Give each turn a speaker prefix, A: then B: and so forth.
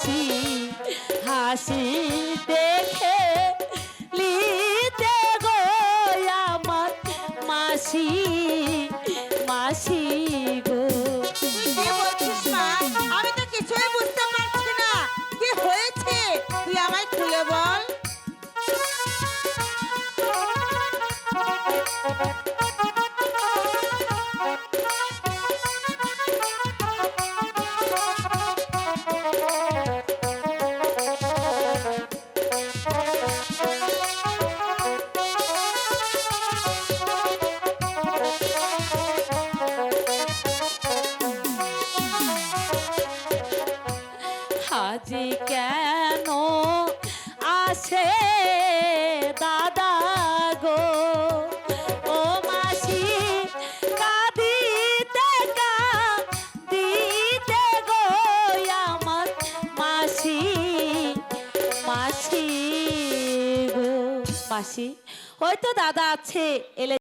A: হাসি হাসি দেখে লিতে গো আমার মাসি মাসি গো।
B: আমি
A: হাজি কেন আসে দাদা গো? ও মাসি, কাঁদিতে কাঁদিতে গো আমার মাসি মাসি গো। মাসি, ওই তো দাদা আছে, এলে